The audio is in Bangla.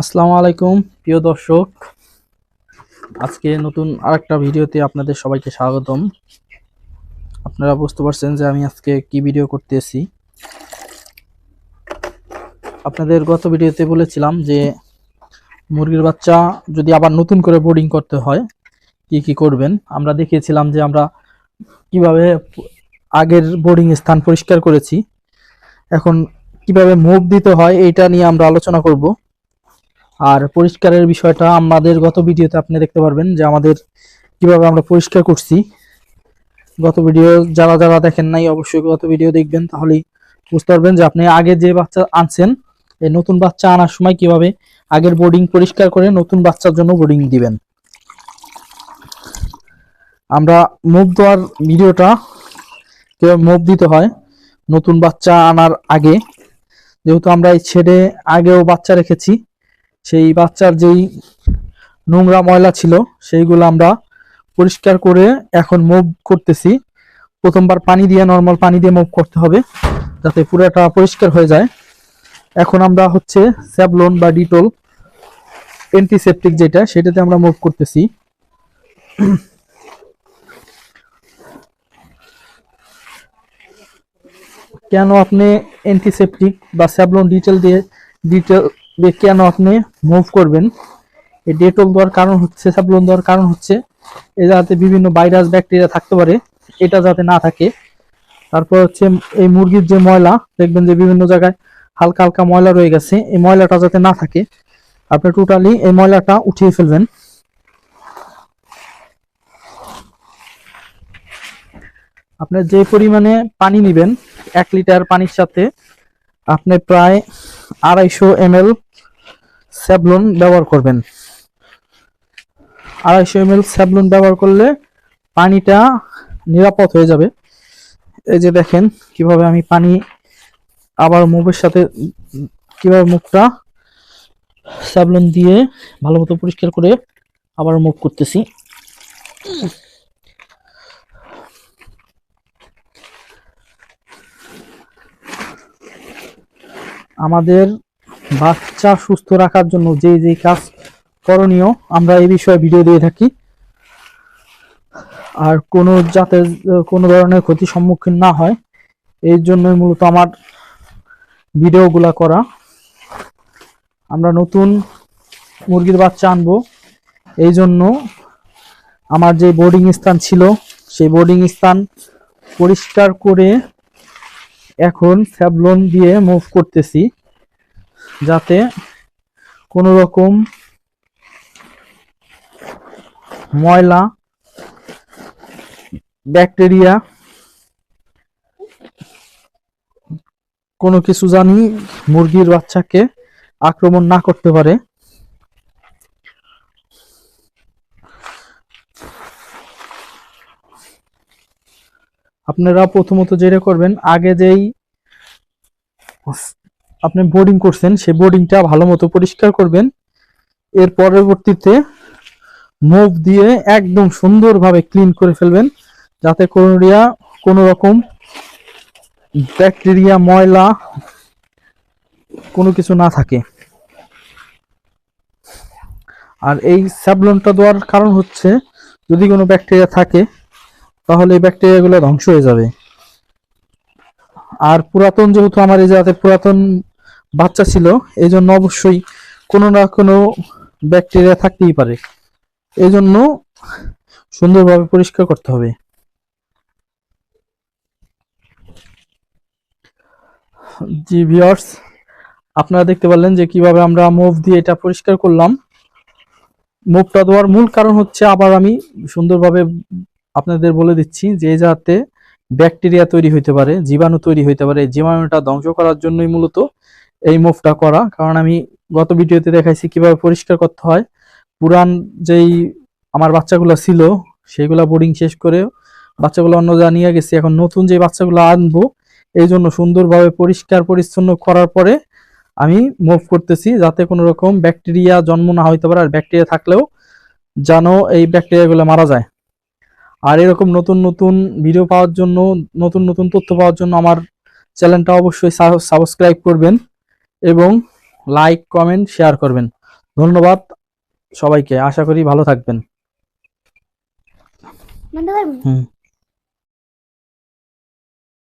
আসসালামু আলাইকুম, প্রিয় দর্শক। আজকে নতুন আরেকটা ভিডিওতে আপনাদের সবাইকে স্বাগতম। আপনারা বুঝতে পারছেন যে আমি আজকে কি ভিডিও করতেছি। আপনাদের গত ভিডিওতে বলেছিলাম যে মুরগির বাচ্চা যদি আবার নতুন করে বোর্ডিং করতে হয়, কি কি করবেন? আমরা দেখিয়েছিলাম যে আমরা কীভাবে আগের বোর্ডিং স্থান পরিষ্কার করেছি। এখন কীভাবে মুভ দিতে হয় এটা নিয়ে আমরা আলোচনা করব। আর পরিষ্কারের বিষয়টা আমাদের গত ভিডিওতে আপনি দেখতে পারবেন যে আমাদের কীভাবে আমরা পরিষ্কার করছি। গত ভিডিও যারা যারা দেখেন নাই, অবশ্যই গত ভিডিও দেখবেন, তাহলেই বুঝতে পারবেন যে আপনি আগে যে বাচ্চা আনছেন, এই নতুন বাচ্চা আনার সময় কীভাবে আগের বোর্ডিং পরিষ্কার করে নতুন বাচ্চার জন্য বোর্ডিং দিবেন। আমরা মুভ দেওয়ার ভিডিওটা কীভাবে মুভ দিতে হয় নতুন বাচ্চা আনার আগে। যেহেতু আমরা এই ছেড়ে আগেও বাচ্চা রেখেছি সেই বাচ্চার যেই নোংরা ময়লা ছিল, সেইগুলো আমরা পরিষ্কার করে এখন মুভ করতেছি। প্রথমবার পানি দিয়ে নর্মাল পানি দিয়ে মুভ করতে হবে, যাতে পুরোটা পরিষ্কার হয়ে যায়। এখন আমরা হচ্ছে স্যাবলন বা ডিটল অ্যান্টিসেপটিক যেটা, সেটাতে আমরা মুভ করতেছি। কেন আপনি অ্যান্টিসেপটিক বা স্যাবলন ডিটেল দিয়ে, ডিটেল দিয়ে কেন আপনি মুভ করবেন, এই ডেটল দেওয়ার কারণ হচ্ছে স্যাবলন দেওয়ার কারণ হচ্ছে, এ যাতে বিভিন্ন ভাইরাস ব্যাকটেরিয়া থাকতে পারে, এটা যাতে না থাকে। তারপর হচ্ছে, এই মুরগির যে ময়লা, দেখবেন যে বিভিন্ন জায়গায় হালকা হালকা ময়লা রয়ে গেছে, এই ময়লাটা যাতে না থাকে, আপনি টোটালি এই ময়লাটা উঠিয়ে ফেলবেন। আপনি যে পরিমাণে পানি নেবেন, এক লিটার পানির সাথে, আপনি প্রায় আড়াইশো এম স্যাবলন ব্যবহার করবেন। আড়াইশো এম এল স্যাবলন ব্যবহার করলে পানিটা নিরাপদ হয়ে যাবে। এই যে দেখেন কীভাবে আমি পানি আবার মুভের সাথে, কীভাবে মুখটা স্যাবলন দিয়ে ভালো মতো পরিষ্কার করে আবার মুভ করতেছি। আমাদের বাচ্চা সুস্থ রাখার জন্য যে যে কাজ করণীয়, আমরা এই বিষয়ে ভিডিও দিয়ে থাকি। আর কোনো যাতে কোনো ধরনের ক্ষতির সম্মুখীন না হয়। এই জন্যই মূলত আমার ভিডিওগুলা করা। আমরা নতুন মুরগির বাচ্চা আনব। এই জন্য আমার যে বোর্ডিং স্থান ছিল, সেই বোর্ডিং স্থান পরিষ্কার করে এখন স্যাবলন দিয়ে মুভ করতেছি। যাতে কোনো রকম ময়লা, ব্যাকটেরিয়া, কোনো কিছু জানি মুরগির বাচ্চাকে আক্রমণ না করতে পারে। আপনারা প্রথমত যেটা করবেন, আগে যেই আপনি বোর্ডিং করছেন, সেই বোর্ডিংটা ভালো মতো পরিষ্কার করবেন। এর পরবর্তীতে মুভ দিয়ে একদম সুন্দরভাবে ক্লিন করে ফেলবেন, যাতে কোনোরিয়া কোনো রকম ব্যাকটেরিয়া ময়লা কোনো কিছু না থাকে। আর এই স্যাবলনটা দেওয়ার কারণ হচ্ছে, যদি কোনো ব্যাকটেরিয়া থাকে, তাহলে এই ব্যাকটেরিয়াগুলো ধ্বংস হয়ে যাবে। আর পুরাতন যেহেতু আমার এই জায়গাতে পুরাতন বাচ্চা ছিল এই জন্য অবশ্যই কোনো না কোনো ব্যাকটেরিয়া থাকতেই পারে। এই জন্য সুন্দরভাবে পরিষ্কার করতে হবে। জি ভিউয়ার্স, আপনারা দেখতে পারলেন যে কীভাবে আমরা মুভ দিয়ে এটা পরিষ্কার করলাম। মুভটা দেওয়ার মূল কারণ হচ্ছে আবার আমি সুন্দরভাবে আপনাদের বলে দিচ্ছি যে যাতে ব্যাকটেরিয়া তৈরি হইতে পারে, জীবাণু তৈরি হইতে পারে জীবাণুটা ধ্বংস করার জন্যই মূলত এই মুভটা করা। কারণ আমি গত ভিডিওতে দেখাইছি কীভাবে পরিষ্কার করতে হয়। পুরান যেই আমার বাচ্চাগুলো ছিল, সেগুলা বোর্ডিং শেষ করে বাচ্চাগুলো অন্য যা নিয়ে গেছি। এখন নতুন যে বাচ্চাগুলো আনব, এই জন্য সুন্দরভাবে পরিষ্কার পরিচ্ছন্ন করার পরে আমি মুভ করতেছি যাতে কোনো রকম ব্যাকটেরিয়া জন্ম না হইতে পারে, আর ব্যাকটেরিয়া থাকলেও যেন এই ব্যাকটেরিয়াগুলো মারা যায়। আর এরকম নতুন নতুন ভিডিও পাওয়ার জন্য, নতুন নতুন তথ্য পাওয়ার জন্য আমার চ্যানেলটা অবশ্যই সাবস্ক্রাইব করবেন। এবং লাইক কমেন্ট শেয়ার করবেন। ধন্যবাদ সবাইকে। আশা করি ভালো থাকবেন। হুম।